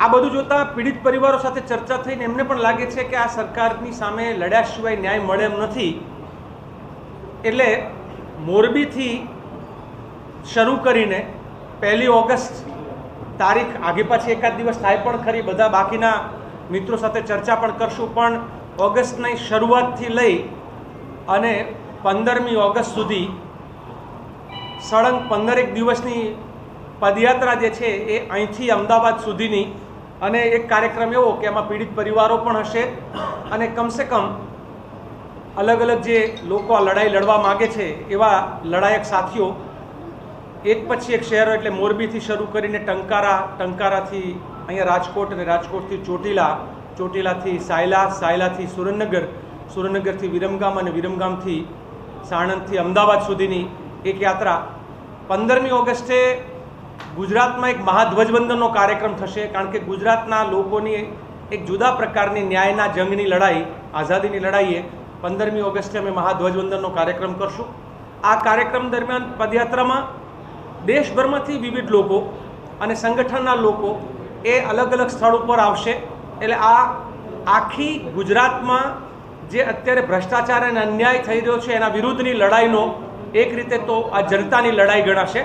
આ બધું જોતાં પીડિત પરિવારો સાથે ચર્ચા થઈને એમને પણ લાગે છે કે આ સરકારની સામે લડ્યા સિવાય ન્યાય મળે એમ નથી. એટલે મોરબીથી શરૂ કરીને પહેલી ઓગસ્ટ તારીખ આગે પાછી એકાદ દિવસ થાય પણ ખરી, બધા બાકીના મિત્રો સાથે ચર્ચા પણ કરશું. પણ ઓગસ્ટની શરૂઆતથી લઈ અને પંદરમી ઓગસ્ટ સુધી સળંગ પંદરેક દિવસની પદયાત્રા જે છે એ અહીંથી અમદાવાદ સુધીની અને એક કાર્યક્રમ એવો કે એમાં પીડિત પરિવારો પણ હશે અને કમસે કમ અલગ અલગ જે લોકો આ લડાઈ લડવા માગે છે એવા લડાયક સાથીઓ, એક પછી એક શહેરો એટલે મોરબીથી શરૂ કરીને ટંકારા, ટંકારાથી અહીંયા રાજકોટ અને રાજકોટથી ચોટીલા, ચોટીલાથી સાયલા, સાયલાથી સુરેન્દ્રનગર, સુરેન્દ્રનગરથી વિરમગામ અને વિરમગામથી સાણંદથી અમદાવાદ સુધીની એક યાત્રા. પંદરમી ઓગસ્ટે ગુજરાતમાં એક મહાધ્વજવંદનનો કાર્યક્રમ થશે, કારણ કે ગુજરાતના લોકોની એક જુદા પ્રકારની ન્યાયના જંગની લડાઈ, આઝાદીની લડાઈએ પંદરમી ઓગસ્ટે અમે મહાધ્વજવંદનનો કાર્યક્રમ કરશું. આ કાર્યક્રમ દરમિયાન પદયાત્રામાં દેશભરમાંથી વિવિધ લોકો અને સંગઠનના લોકો એ અલગ અલગ સ્થળ ઉપર આવશે. એટલે આ આખી ગુજરાતમાં જે અત્યારે ભ્રષ્ટાચાર અને અન્યાય થઈ રહ્યો છે, એના વિરુદ્ધની લડાઈનો એક રીતે તો આ જનતાની લડાઈ ગણાશે.